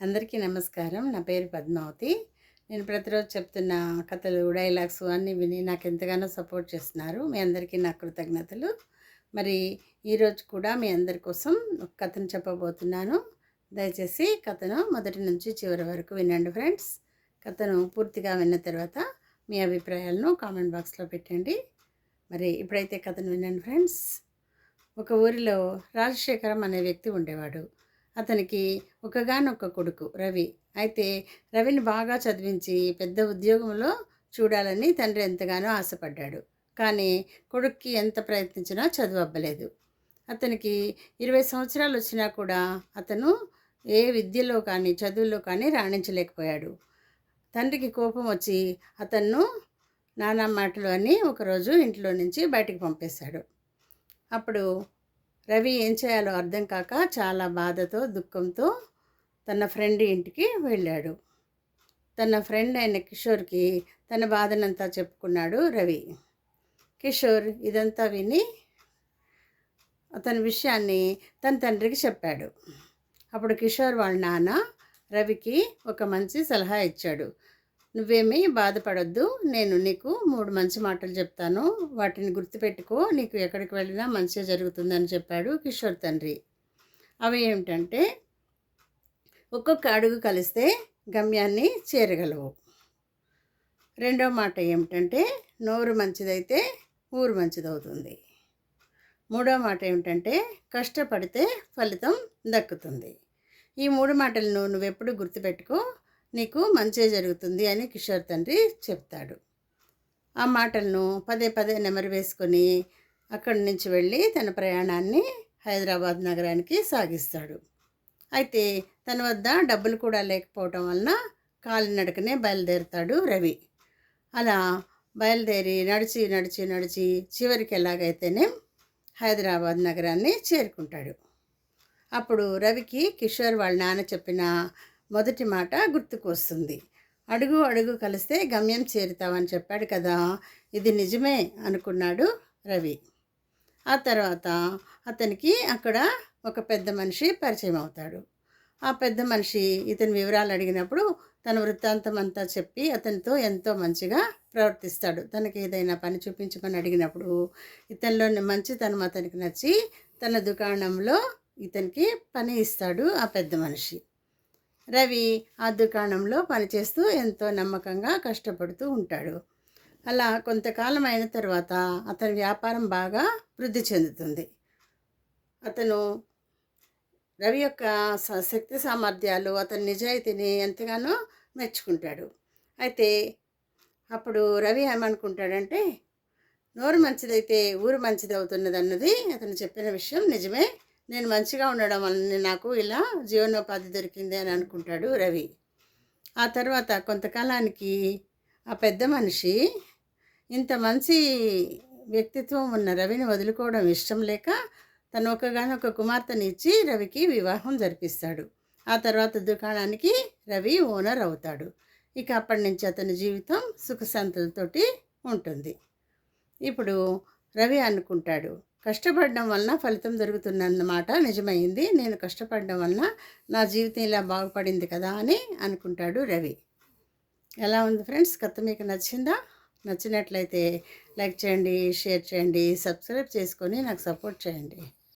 అందరికీ నమస్కారం. నా పేరు పద్మావతి. నేను ప్రతిరోజు చెప్తున్న కథలు డైలాగ్స్ అన్నీ విని నాకు ఎంతగానో సపోర్ట్ చేస్తున్నారు. మీ అందరికీ నా కృతజ్ఞతలు. మరి ఈరోజు కూడా మీ అందరి కోసం ఒక కథను చెప్పబోతున్నాను. దయచేసి కథను మొదటి నుంచి చివరి వరకు వినండి ఫ్రెండ్స్. కథను పూర్తిగా విన్న తర్వాత మీ అభిప్రాయాలను కామెంట్ బాక్స్లో పెట్టండి. మరి ఇప్పుడైతే కథను వినండి ఫ్రెండ్స్. ఒక ఊరిలో రాజశేఖరం అనే వ్యక్తి ఉండేవాడు. అతనికి ఒకగానొక్క కొడుకు రవి. అయితే రవిని బాగా చదివించి పెద్ద ఉద్యోగంలో చూడాలని తండ్రి ఎంతగానో ఆశపడ్డాడు. కానీ కొడుక్కి ఎంత ప్రయత్నించినా చదువు అవ్వలేదు అతనికి ఇరవై సంవత్సరాలు వచ్చినా కూడా అతను ఏ విద్యలో కానీ చదువులో కానీ రాణించలేకపోయాడు. తండ్రికి కోపం వచ్చి అతన్ను నానా మాటలు అని ఒకరోజు ఇంట్లో నుంచి బయటికి పంపేశాడు. అప్పుడు రవి ఏం చేయాలో అర్థం కాక చాలా బాధతో దుఃఖంతో తన ఫ్రెండ్ ఇంటికి వెళ్ళాడు. తన ఫ్రెండ్ అయిన కిషోర్కి తన బాధనంతా చెప్పుకున్నాడు రవి. కిషోర్ ఇదంతా విని అతని విషయాన్ని తన తండ్రికి చెప్పాడు. అప్పుడు కిషోర్ వాళ్ళ నాన్న రవికి ఒక మంచి సలహా ఇచ్చాడు. నువ్వేమీ బాధపడొద్దు. నేను నీకు మూడు మంచి మాటలు చెప్తాను. వాటిని గుర్తుపెట్టుకో. నీకు ఎక్కడికి వెళ్ళినా మంచిగా జరుగుతుందని చెప్పాడు కిషోర్ తండ్రి. అవి ఏమిటంటే ఒక్కొక్క అడుగు కలిస్తే గమ్యాన్ని చేరగలవు. రెండో మాట ఏమిటంటే నోరు మంచిదైతే ఊరు మంచిదవుతుంది. మూడో మాట ఏమిటంటే కష్టపడితే ఫలితం దక్కుతుంది. ఈ మూడు మాటలను నువ్వెప్పుడు గుర్తుపెట్టుకో. నీకు మంచి జరుగుతుంది అని కిషోర్ తండ్రి చెప్తాడు. ఆ మాటలను పదే పదే నెమరు వేసుకొని అక్కడి నుంచి వెళ్ళి తన ప్రయాణాన్ని హైదరాబాద్ నగరానికి సాగిస్తాడు. అయితే తన వద్ద డబ్బులు కూడా లేకపోవటం వలన కాలినడకనే బయలుదేరుతాడు రవి. అలా బయలుదేరి నడిచి నడిచి నడిచి చివరికి ఎలాగైతేనే హైదరాబాద్ నగరాన్ని చేరుకుంటాడు. అప్పుడు రవికి కిషోర్ వాళ్ళ నాన్న చెప్పిన మొదటి మాట గుర్తుకు వస్తుంది అడుగు అడుగు కలిస్తే గమ్యం చేరుతావని చెప్పాడు కదా. ఇది నిజమే అనుకున్నాడు రవి. ఆ తర్వాత అతనికి అక్కడ ఒక పెద్ద మనిషి పరిచయం అవుతాడు. ఆ పెద్ద మనిషి ఇతని వివరాలు అడిగినప్పుడు తన వృత్తాంతం అంతా చెప్పి అతనితో ఎంతో మంచిగా ప్రవర్తిస్తాడు. తనకి ఏదైనా పని చూపించమని అడిగినప్పుడు ఇతనిలోని మంచితనం అతనికి నచ్చి తన దుకాణంలో ఇతనికి పని ఇస్తాడు ఆ పెద్ద మనిషి. రవి ఆ దుకాణంలో పనిచేస్తూ ఎంతో నమ్మకంగా కష్టపడుతూ ఉంటాడు. అలా కొంతకాలం అయిన తర్వాత అతని వ్యాపారం బాగా వృద్ధి చెందుతుంది. అతను రవి యొక్క శక్తి సామర్థ్యాలు అతని నిజాయితీని ఎంతగానో మెచ్చుకుంటాడు. అయితే అప్పుడు రవి ఏమనుకుంటాడంటే నోరు మంచిదైతే ఊరు మంచిది అవుతున్నది అన్నది అతను చెప్పిన విషయం నిజమే నేను మంచిగా ఉండడం వల్ల నాకు ఇలా జీవనోపాధి దొరికింది అని అనుకుంటాడు రవి. ఆ తర్వాత కొంతకాలానికి ఆ పెద్ద మనిషి ఇంత మంచి వ్యక్తిత్వం ఉన్న రవిని వదులుకోవడం ఇష్టం లేక తను ఒకగానొక కుమార్తెని ఇచ్చి రవికి వివాహం జరిపిస్తాడు. ఆ తర్వాత దుకాణానికి రవి ఓనర్ అవుతాడు. ఇక అప్పటి నుంచి అతని జీవితం సుఖశాంతులతోటి ఉంటుంది. ఇప్పుడు రవి అనుకుంటాడు కష్టపడడం వలన ఫలితం దొరుకుతుందన్నమాట. నిజమైంది. నేను కష్టపడడం వలన నా జీవితం ఇలా బాగుపడింది కదా అని అనుకుంటాడు రవి. ఎలా ఉంది ఫ్రెండ్స్? కథ మీకు నచ్చిందా? నచ్చినట్లయితే లైక్ చేయండి షేర్ చేయండి సబ్స్క్రైబ్ చేసుకొని నాకు సపోర్ట్ చేయండి.